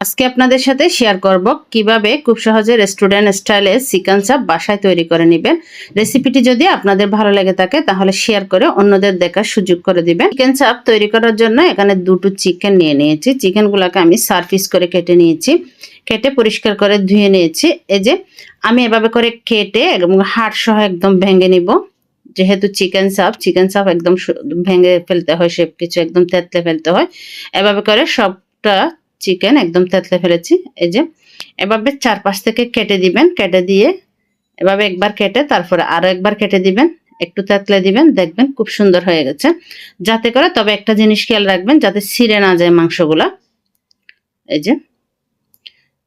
আজকে আপনাদের সাথে শেয়ার করব কীভাবে খুব সহজে রেস্টুরেন্ট স্টাইলে চিকেন চাপ বাসায় তৈরি করে নেবেন। রেসিপিটি যদি আপনাদের ভালো লেগে থাকে, তাহলে শেয়ার করে অন্যদের দেখার সুযোগ করে দিবেন। চিকেন চাপ তৈরি করার জন্য এখানে দুটো চিকেন নিয়ে নিয়েছি। চিকেনগুলোকে আমি সার্ভিস করে কেটে নিয়েছি। কেটে পরিষ্কার করে ধুয়ে নিয়েছি। এই যে আমি এভাবে করে কেটে এবং হাড় সহ একদম ভেঙে নিব। যেহেতু চিকেন চাপ চিকেন চাপ একদম ভেঙে ফেলতে হয় সব কিছু একদম তেতলে ফেলতে হয়। এভাবে করে সবটা চিকেন একদম তেতলে ফেলেছি। এই যে, এভাবে চারপাশ থেকে কেটে দিবেন, কেটে দিয়ে এভাবে একবার কেটে তারপরে আরও একবার কেটে দিবেন, একটু তেতলে দিবেন, দেখবেন খুব সুন্দর হয়ে গেছে। যাতে করে, তবে একটা জিনিস খেয়াল রাখবেন, যাতে ছিঁড়ে না যায় মাংসগুলা। এই যে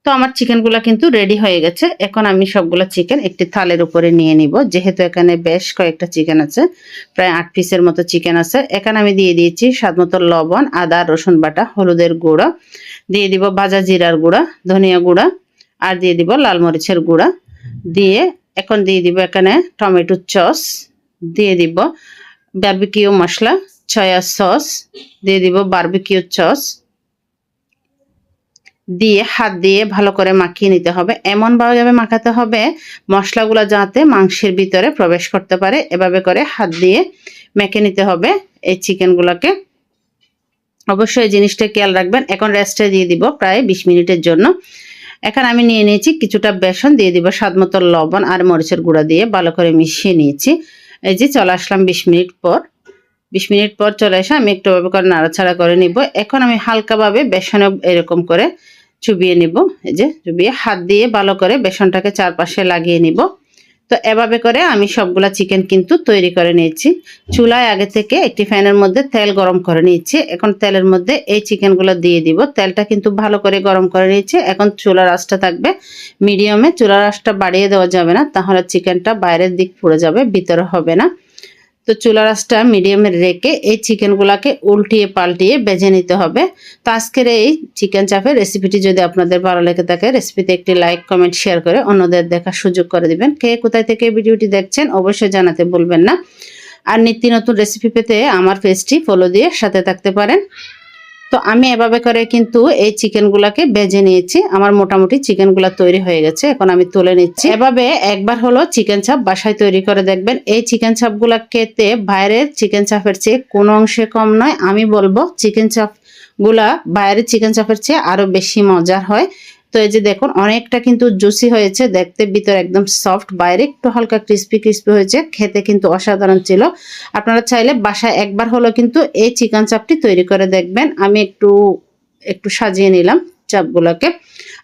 তো আমার চিকেনগুলা কিন্তু রেডি হয়ে গেছে। এখন আমি সবগুলো চিকেন একটি থালের উপরে নিয়ে নিব। যেহেতু এখানে বেশ কয়েকটা চিকেন আছে, প্রায় আট পিসের মতো চিকেন আছে। এখানে আমি দিয়ে দিয়েছি স্বাদ মতো লবণ, আদা, রসুন বাটা, হলুদের গুঁড়ো। দিয়ে দিব ভাজা জিরার গুঁড়া, ধনিয়া গুঁড়া, আর দিয়ে দিব লাল মরিচের গুঁড়া। দিয়ে এখন দিয়ে দিব এখানে টমেটো চস দিয়ে দিব বার্বিকিউ মশলা ছয়া সস দিয়ে দিব বার্বিকিউ সস দিয়ে হাত দিয়ে ভালো করে মাখিয়ে নিতে হবে। এমন ভাবে মাখাতে হবে, মশলাগুলো যাতে মাংসের ভিতরে প্রবেশ করতে পারে, এভাবে করে হাত দিয়ে মেখে নিতে হবে এই চিকেনগুলোকে। অবশ্যই জিনিসটা খেয়াল রাখবেন। এখন রেস্টে দিয়ে দিব প্রায় বিশ মিনিটের জন্য। এখন আমি নিয়ে নিয়েছি কিছুটা বেসন, দিয়ে দিব স্বাদ মতো লবণ আর মরিচের গুঁড়া দিয়ে ভালো করে মিশিয়ে নিয়েছি। এই যে চলে আসলাম বিশ মিনিট পর। বিশ মিনিট পর চলে এসে আমি একটু করে নাড়াচাড়া করে নিব। এখন আমি হালকাভাবে বেসনে এরকম করে চুবিয়ে নিব। এই যে চুবিয়ে হাত দিয়ে ভালো করে বেসনটাকে চারপাশে লাগিয়ে নিব। তো এভাবে করে আমি সবগুলা চিকেন কিন্তু তৈরি করে নিয়েছি। চুলায় আগে থেকে একটি ফ্যানের মধ্যে তেল গরম করে নিয়েছি। এখন তেলের মধ্যে এই চিকেনগুলো দিয়ে দিব। তেলটা কিন্তু ভালো করে গরম করে নিয়েছি। এখন চুলার আঁচটা থাকবে। মিডিয়ামে চুলার আঁচটা বাড়িয়ে দেওয়া যাবে না। তাহলে চিকেনটা বাইরের দিক পুড়ে যাবে, ভিতরে হবে না। তো চুলা রাসটা মিডিয়ামে রেখে এই চিকেনগুলোকে উল্টিয়ে পাল্টিয়ে বেজে নিতে হবে। তো আজকের এই চিকেন চাপের রেসিপিটি যদি আপনাদের ভালো লেগে থাকে রেসিপিতে একটি লাইক কমেন্ট শেয়ার করে অন্যদের দেখার সুযোগ করে দিবেন। কে কোথায় থেকে ভিডিওটি দেখছেন অবশ্যই জানাতে বলবেন না। আর নিত্য নতুন রেসিপি পেতে আমার পেজটি ফলো দিয়ে সাথে থাকতে পারেন। তো আমি এভাবে করে কিন্তু এই চিকেনগুলাকে বেজে নিয়েছি। আমার মোটামুটি চিকেনগুলা তৈরি হয়ে গেছে, এখন আমি তুলে নিচ্ছি। এভাবে একবার হলো চিকেন চাপ বাসায় তৈরি করে দেখবেন। এই চিকেন চাপগুলো খেতে বাইরের চিকেন চাপের চেয়ে কোনো অংশে কম নয়। আমি বলব, চিকেন চাপগুলা বাইরের চিকেন চাপের চেয়ে আরও বেশি মজার হয়। তো এই যে দেখুন, অনেকটা কিন্তু জুসি হয়েছে, দেখতে ভিতরে একদম সফট বাইরে একটু হালকা ক্রিস্পি ক্রিস্পি হয়েছে, খেতে কিন্তু অসাধারণ ছিল। আপনারা চাইলে বাসায় একবার হলো কিন্তু এই চিকেন চাপটি তৈরি করে দেখবেন। আমি একটু একটু সাজিয়ে নিলাম চাপগুলোকে।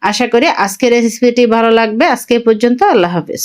আশা করি আজকের রেসিপিটি ভালো লাগবে। আজকে পর্যন্ত আল্লাহ হাফেজ।